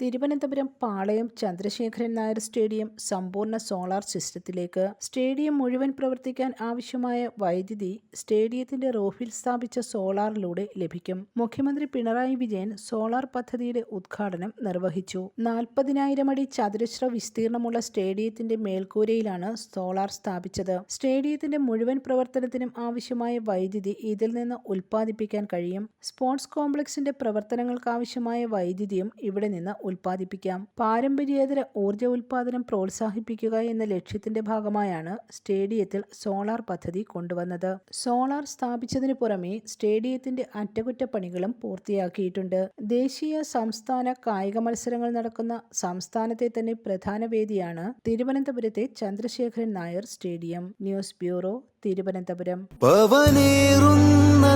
Thiruvananthapuram Palayam Chandrasekharan Nair stadium സമ്പൂർണ solar സിസ്റ്റത്തിലേക്ക് stadium മുഴുവൻ പ്രവർത്തിക്കാൻ ആവശ്യമായ വൈദ്യുതി സ്റ്റേഡിയത്തിന്റെ റൂഫിൽ സ്ഥാപിച്ച സോളാറിലൂടെ ലഭിക്കും. മുഖ്യമന്ത്രി പിണറായി വിജയൻ സോളാർ പദ്ധതിയുടെ ഉദ്ഘാടനം നിർവഹിച്ചു. നാൽപ്പതിനായിരം അടി ചതുരശ്ര വിസ്തീർണമുള്ള സ്റ്റേഡിയത്തിന്റെ മേൽക്കൂരയിലാണ് സോളാർ സ്ഥാപിച്ചത്. സ്റ്റേഡിയത്തിന്റെ മുഴുവൻ പ്രവർത്തനത്തിനും ആവശ്യമായ വൈദ്യുതി ഇതിൽ നിന്ന് ഉൽപ്പാദിപ്പിക്കാൻ കഴിയും. സ്പോർട്സ് കോംപ്ലക്സിന്റെ പ്രവർത്തനങ്ങൾക്കാവശ്യമായ വൈദ്യുതിയും ഇവിടെ നിന്ന് ഉൽപ്പാദിപ്പിക്കാം. പാരമ്പര്യേതര ഊർജ ഉൽപ്പാദനം പ്രോത്സാഹിപ്പിക്കുക എന്ന ലക്ഷ്യത്തിന്റെ ഭാഗമായാണ് സ്റ്റേഡിയത്തിൽ സോളാർ പദ്ധതി കൊണ്ടുവന്നത്. സോളാർ സ്ഥാപിച്ചതിനു പുറമെ സ്റ്റേഡിയത്തിന്റെ അറ്റകുറ്റപ്പണികളും പൂർത്തിയാക്കിയിട്ടുണ്ട്. ദേശീയ സംസ്ഥാന കായിക മത്സരങ്ങൾ നടക്കുന്ന സംസ്ഥാനത്തെ തന്നെ പ്രധാന വേദിയാണ് തിരുവനന്തപുരത്തെ Chandrasekharan Nair stadium. News bureau Thiruvananthapuram. പവനേറുന്ന